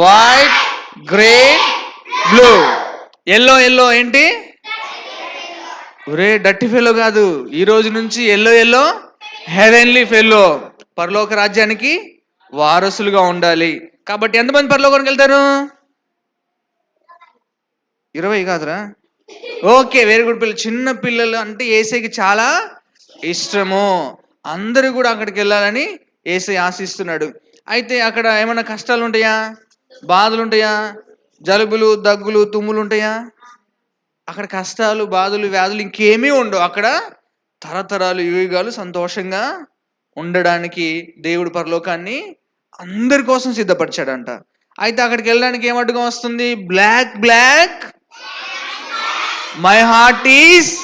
White green blue. Yellow yellow ఏంటి? ఒరే డట్టి fellow కాదు. ఈ రోజు నుంచి ఎల్లో ఎల్లో హెవెన్లీ ఫెలో పరలోక రాజ్యానికి వారసులుగా ఉండాలి. కాబట్టి ఎంతమంది పరలోకానికి వెళ్తారు? ఇరవై కాదురా. ఓకే వెరీ గుడ్ పిల్లలు చిన్న పిల్లలు అంటే ఏసైకి చాలా ఇష్టము. అందరూ కూడా అక్కడికి వెళ్ళాలని ఏసై ఆశిస్తున్నాడు. అయితే అక్కడ ఏమైనా కష్టాలు ఉంటాయా? బాధలు ఉంటాయా జలుబులు దగ్గులు తుమ్ములు ఉంటాయా అక్కడ కష్టాలు బాధలు వ్యాధులు ఇంకేమీ ఉండవు. అక్కడ తరతరాలు యుగాలు సంతోషంగా ఉండడానికి దేవుడు పరలోకాన్ని అందరి కోసం సిద్ధపరిచాడంట. అయితే అక్కడికి వెళ్ళడానికి ఏం అడ్డుగా వస్తుంది? Black black. My heart is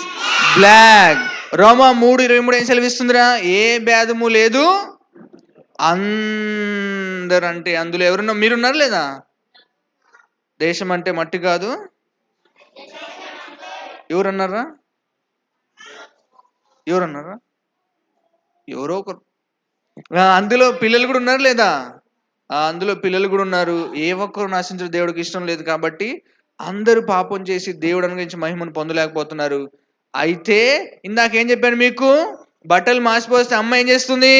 black. రోమా మూడు ఇరవై మూడు ఏం సెలవిస్తుందిరా? ఏ భేదము లేదు. అందరు అంటే అందులో ఎవరున్నా మీరున్నారు లేదా? దేశం అంటే మట్టి కాదు. ఎవరన్నారా? ఎవరన్నారా? ఎవరో ఒకరు. అందులో పిల్లలు కూడా ఉన్నారు లేదా? అందులో పిల్లలు కూడా ఉన్నారు. ఏ ఒక్కరు నాశించడం దేవుడికి ఇష్టం లేదు కాబట్టి అందరూ పాపం చేసి దేవుడు అనుగురించి మహిమను పొందలేకపోతున్నారు. అయితే ఇందాకేం చెప్పాను మీకు? బట్టలు మాసిపోస్తే అమ్మ ఏం చేస్తుంది?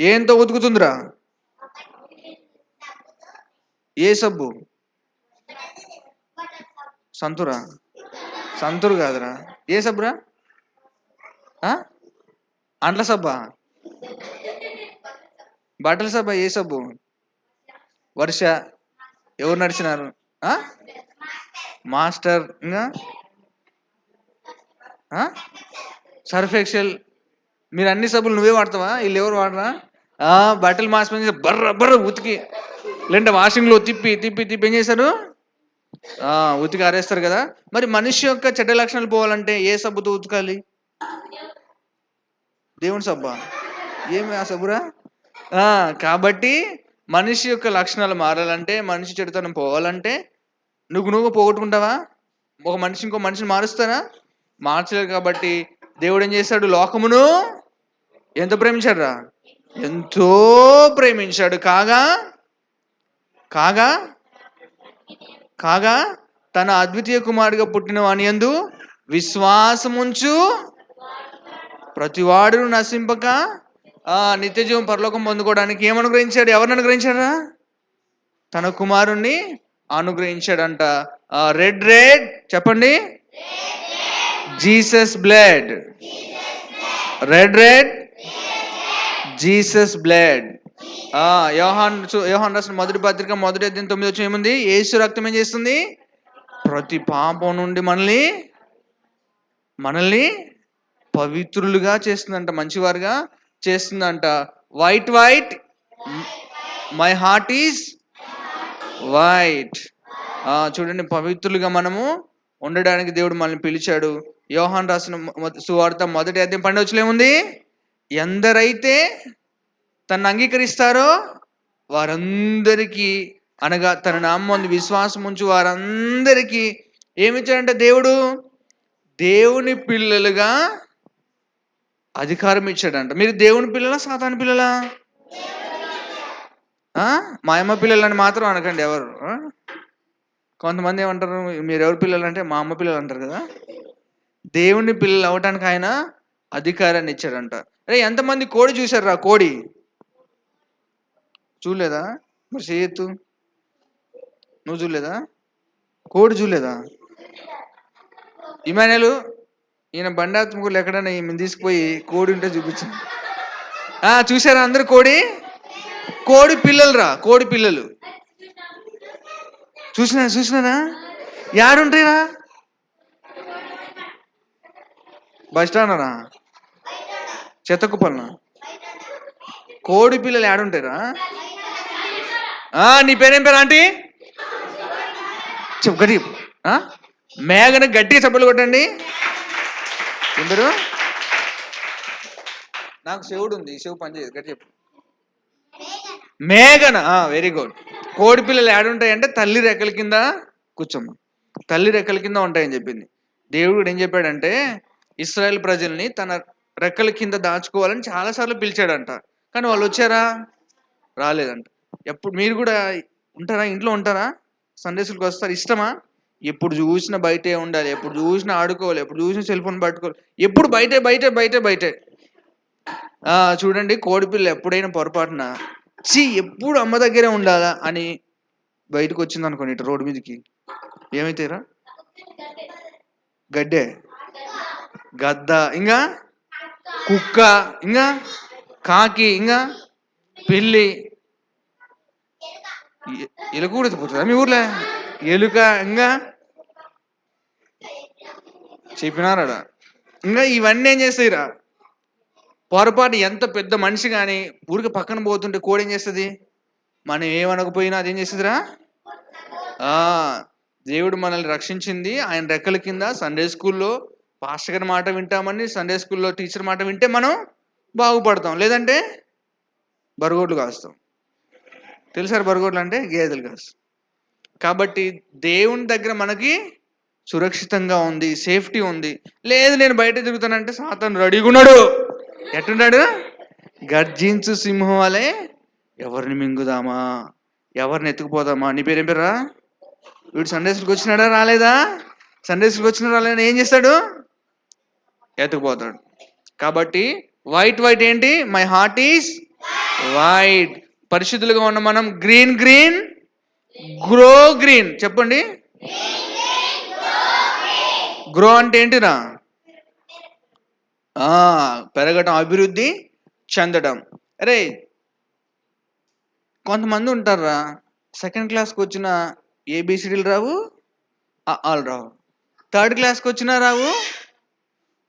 ఏంతో ఉతుకుతుందిరా? ఏ సబ్బు సంతురా? సంతూర్ కాదురా. ఏ సబ్బురా ఆ? అంట్ల సబ్బా? బట్టల సబ్బా ఏ సబ్బు వర్ష? ఎవరు నడిచినారు? ఆ? మాస్టర్ ఇంకా? సర్ఫ్ ఎక్సెల్ మీరు అన్ని సబ్బులు నువ్వే వాడతావా? వీళ్ళు ఎవరు వాడరా? బట్టలు మాసిపోయి బర్ర బర్ర ఉతికి లేదంటే వాషింగ్లో తిప్పి తిప్పి తిప్పి ఏం చేశారు? ఉతికి ఆరేస్తారు కదా. మరి మనిషి యొక్క చెడ్డ లక్షణాలు పోవాలంటే ఏ సబ్బుతో ఉతకాలి? దేవుని సబ్బా? ఏమి ఆ సబ్బురా? కాబట్టి మనిషి యొక్క లక్షణాలు మారాలంటే మనిషి చెడుతనం పోవాలంటే నువ్వు నువ్వు పోగొట్టుకుంటావా? ఒక మనిషి ఇంకో మనిషిని మారుస్తారా? మార్చలేరు కాబట్టి దేవుడు ఏం చేశాడు? లోకమును ఎంత ప్రేమించాడు రా ఎంతో ప్రేమించాడు. కాగా కాగా? కాగా? తన అద్వితీయ కుమారుడిగా పుట్టిన వాని యందు విశ్వాసముంచు ప్రతివాడు నశింపక నిత్యజీవం పరలోకం పొందుకోవడానికి ఏమనుగ్రహించాడు? ఎవరిని అనుగ్రహించాడా తన కుమారుణ్ణి అనుగ్రహించాడంట. రెడ్ రెడ్ చెప్పండి. Jesus blood. Red red. Jesus blood. యోహాన్ యోహాన్ రాసిన మొదటి పత్రిక మొదటి అధ్యయనం తొమ్మిది వచ్చి ఏముంది? యేసు రక్తం ఏం చేస్తుంది? ప్రతి పాపం నుండి మనల్ని మనల్ని పవిత్రులుగా చేస్తుందంట మంచివారుగా చేస్తుందంట. White white my heart is white చూడండి పవిత్రులుగా మనము ఉండడానికి దేవుడు మనల్ని పిలిచాడు. యోహాన్ రాసిన సువార్త మొదటి అధ్యాయం పండుగ ఏముంది? ఎందరైతే తను అంగీకరిస్తారో వారందరికీ అనగా తన నామందు విశ్వాసం ఉంచు వారందరికీ ఏమిచ్చాడంటే దేవుడు? దేవుని పిల్లలుగా అధికారం ఇచ్చాడంట. మీరు దేవుని పిల్లలా సాతాను పిల్లలా? మాయమ్మ మా అమ్మ పిల్లలని మాత్రం అనకండి ఎవరు. కొంతమంది ఏమంటారు మీరు ఎవరు పిల్లలు అంటే మా అమ్మ పిల్లలు అంటారు కదా? దేవుని పిల్లలు అవటానికి ఆయన అధికారాన్ని ఇచ్చాడంట. అరే ఎంతమంది కోడి చూశారు కోడి? చూడలేదా? మరి చేయొద్దు. నువ్వు చూడలేదా? కోడి చూడలేదా? ఇమానులు ఈయన బండాత్మకులు ఎక్కడైనా ఈమె తీసుకుపోయి కోడి ఉంటే చూపించింది చూసారా అందరు కోడి? కోడి పిల్లలు రా కోడి పిల్లలు. చూసినా చూసినారా? యాడుంటాయిరా? బస్ స్టాండ్నా? చెత్తకుప్పలనా? కోడి పిల్లలు యాడుంటాయిరా? నీ పేరేం పేరు ఆంటీ? చెప్పు గట్టి ఆ? మేఘన గట్టిగా చప్పలు కొట్టండి. ఎందరు నాకు శివుడు ఉంది శివు పని చేయదు గట్టి చెప్పు. మేఘన వెరీ గుడ్ కోడి పిల్లలు ఏడుంటాయంటే తల్లి రెక్కల కింద కూర్చోమ్మ. తల్లి రెక్కల కింద ఉంటాయని చెప్పింది. దేవుడు ఏం చెప్పాడంటే ఇస్రాయల్ ప్రజల్ని తన రెక్కల కింద దాచుకోవాలని చాలాసార్లు పిలిచాడంట. కానీ వాళ్ళు వచ్చారా? రాలేదంట. ఎప్పుడు మీరు కూడా ఉంటారా? ఇంట్లో ఉంటారా? సండే స్కూల్కి వస్తారు? ఇష్టమా? ఎప్పుడు చూసినా బయటే ఉండాలి. ఎప్పుడు చూసినా ఆడుకోవాలి. ఎప్పుడు చూసినా సెల్ ఫోన్ పట్టుకోవాలి. ఎప్పుడు బయటే బయటే బయటే బయటే. చూడండి కోడిపిల్ల ఎప్పుడైనా పొరపాటున చి ఎప్పుడు అమ్మ దగ్గరే ఉండాలా అని బయటకు వచ్చింది అనుకోండి ఇటు రోడ్డు మీదకి. ఏమైతేరా గడ్డే. గద్ద. ఇంకా కుక్క. ఇంకా కాకి. ఇంకా పిల్లి. ఎలుక కూడా ఎత్తిపోతుందా మీ ఊర్లో? ఎలుక ఇంకా? చెప్పినారా ఇంకా ఇవన్నీ ఏం చేస్తాయిరా? పొరపాటు ఎంత పెద్ద మనిషి కానీ ఊరికి పక్కన పోతుంటే కోడి ఏం చేస్తుంది? మనం ఏమనకపోయినా అదేం చేస్తుందిరా? దేవుడు మనల్ని రక్షించింది. ఆయన రెక్కల కింద సండే స్కూల్లో పాస్టర్ గారి మాట వింటామని సండే స్కూల్లో టీచర్ మాట వింటే మనం బాగుపడతాం. లేదంటే బరుగోట్లు కాస్తాం. తెలుసారు బరగోడ్లు అంటే? గేదెలు కాదు. కాబట్టి దేవుని దగ్గర మనకి సురక్షితంగా ఉంది సేఫ్టీ ఉంది. లేదు నేను బయట తిరుగుతానంటే సాతాను రెడీగా ఉన్నాడు ఎట్టున్నాడు గర్జించు సింహం వలె ఎవరిని మింగుదామా? ఎవరిని ఎత్తుకుపోదామా? నీ పేరేం పేరా వీడు సండే వచ్చినాడా? రాలేదా? సండేస్కి వచ్చినా రాలేదా? ఏం చేస్తాడు? ఎత్తుకుపోతాడు. కాబట్టి వైట్ వైట్ ఏంటి? మై హార్ట్ ఈస్ వైట్ పరిశుద్ధులుగా ఉన్న మనం గ్రీన్ గ్రీన్ గ్రో గ్రీన్. చెప్పండి. గ్రో అంటే ఏంటిరా? పెరగటం అభివృద్ధి చెందడం అరే కొంతమంది ఉంటారా సెకండ్ క్లాస్కి వచ్చిన ఏబిసిడీలు రావు ఆల్ రావు. థర్డ్ క్లాస్కి వచ్చినా రావు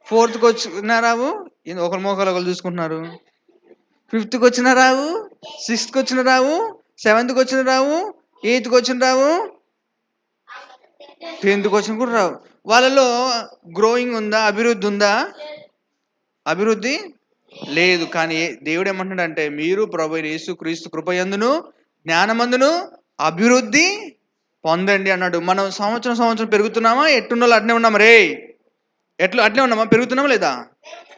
ఫోర్త్కి వచ్చినా రావు ఒకరి మోకాలు ఒకరు చూసుకుంటున్నారు. ఫిఫ్త్కి వచ్చిన రావు సిక్స్త్కి వచ్చిన రావు సెవెంత్కి వచ్చిన రావు ఎయిత్కి వచ్చిన రావు టెన్త్కి వచ్చిన కూడా రావు. వాళ్ళలో గ్రోయింగ్ ఉందా? అభివృద్ధి ఉందా? అభివృద్ధి లేదు. కానీ దేవుడు ఏమంటున్నాడంటే మీరు ప్రభు యేసు క్రీస్తు కృపయందును జ్ఞానమందును అభివృద్ధి పొందండి అన్నాడు. మనం సంవత్సరం సంవత్సరం పెరుగుతున్నామా? ఎట్టున్నోళ్ళు అట్నే ఉన్నాము? రే ఎట్లు అట్లే ఉన్నామా? పెరుగుతున్నామా లేదా?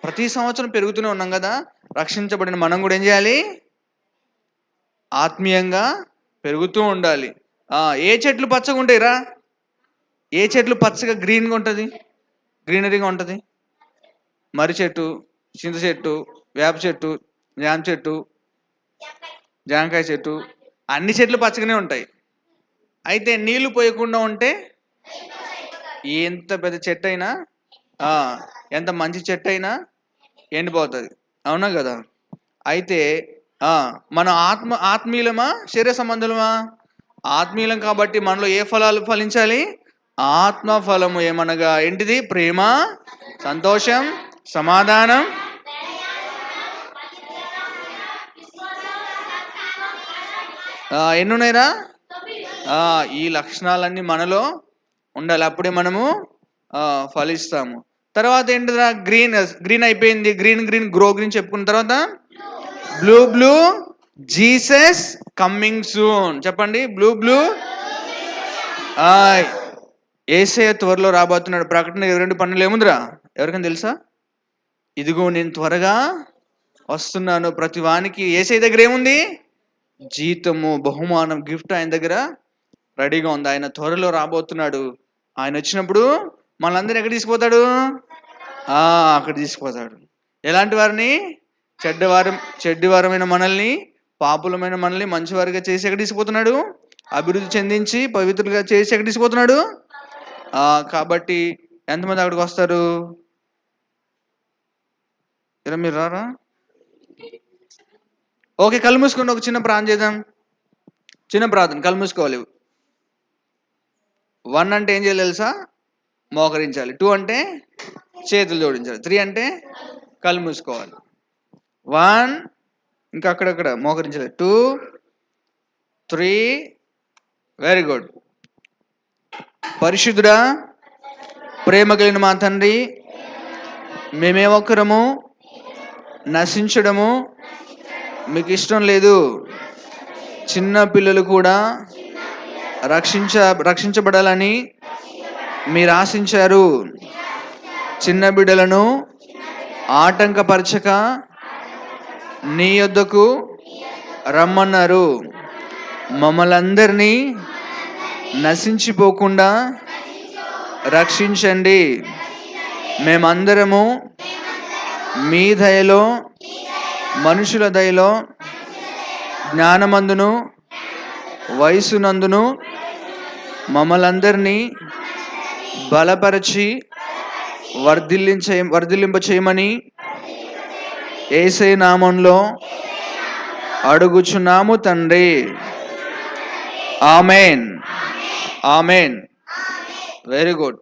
ప్రతి సంవత్సరం పెరుగుతూనే ఉన్నాం కదా. రక్షించబడిన మనం కూడా ఏం చేయాలి? ఆత్మీయంగా పెరుగుతూ ఉండాలి. ఏ చెట్లు పచ్చగా ఉంటాయిరా ఏ చెట్లు పచ్చగా గ్రీన్గా ఉంటుంది? గ్రీనరీగా ఉంటుంది? మర్రి చెట్టు చింత చెట్టు వేప చెట్టు జామ చెట్టు జామకాయ చెట్టు అన్ని చెట్లు పచ్చగానే ఉంటాయి. అయితే నీళ్ళు పోయకుండా ఉంటే ఎంత పెద్ద చెట్టు అయినా ఎంత మంచి చెట్టు అయినా ఎండిపోతుంది. అవునా కదా? అయితే మన ఆత్మ ఆత్మీయులమా? శరీర సంబంధులమా? ఆత్మీయులం కాబట్టి మనలో ఏ ఫలాలు ఫలించాలి? ఆత్మ ఫలము ఏమనగా ఏంటిది? ప్రేమ సంతోషం సమాధానం. ఎన్నున్నాయిరా? ఎన్ని ఉన్నాయిరా ఈ లక్షణాలన్నీ మనలో ఉండాలి. అప్పుడే మనము ఫలిస్తాము. తర్వాత ఏంటిరా గ్రీన్ గ్రీన్ అయిపోయింది. గ్రీన్ గ్రీన్ గ్రో గ్రీన్ చెప్పుకున్న తర్వాత? Blue blue Jesus coming soon చెప్పండి. బ్లూ బ్లూ ఏసయ త్వరలో రాబోతున్నాడు. ప్రకటన ఇరవై రెండు పన్నులు ఏముందిరా? ఎవరికైనా తెలుసా? ఇదిగో నేను త్వరగా వస్తున్నాను. ప్రతి వానికి ఏసై దగ్గర ఏముంది? జీతము బహుమానం గిఫ్ట్ ఆయన దగ్గర రెడీగా ఉంది. ఆయన త్వరలో రాబోతున్నాడు. ఆయన వచ్చినప్పుడు మనందరిని ఎక్కడ తీసుకుపోతాడు? అక్కడ తీసుకుపోతాడు. ఎలాంటి వారిని? చెడ్డవారం చెడ్డవారమైన మనల్ని పాపులమైన మనల్ని మంచివారిగా చేసి ఎక్కడ తీసుకుపోతున్నాడు? అభివృద్ధి చెందించి పవిత్రులుగా చేసి ఎక్కడ తీసుకుపోతున్నాడు? కాబట్టి ఎంతమంది అక్కడికి వస్తారు? ఇలా మీరు రారా? ఓకే కళ్ళు మూసుకోండి ఒక చిన్న ప్రార్థన చేద్దాం. చిన్న ప్రార్థన కళ్ళు మూసుకోవాలి. వన్ అంటే ఏం చేయాలి తెలుసా? మోకరించాలి. టూ అంటే చేతులు జోడించాలి. త్రీ అంటే కళ్ళు మూసుకోవాలి. వన్ ఇంకా అక్కడక్కడ మోకరించాలి. Two three very good. పరిశుద్ధుడా ప్రేమ కలిగిన మా తండ్రి మేమే ఒక్కరము నశించడము మీకు ఇష్టం లేదు. చిన్న పిల్లలు కూడా రక్షించ రక్షించబడాలని మీరు ఆశించారు చిన్న బిడ్డలను ఆటంకపరచక నీ యొద్దకు రమ్మన్నారు. మమ్మలందరినీ నశించిపోకుండా రక్షించండి. మేమందరము మీ దయలో మనుషుల దయలో జ్ఞానమందును వయసునందును మమ్మలందరినీ బలపరచి వర్ధిల్లించే వర్ధిల్లింప చేయమని ఏసై నామంలో అడుగుచున్నాము తండ్రి. ఆమెన్. ఆమెన్. Very good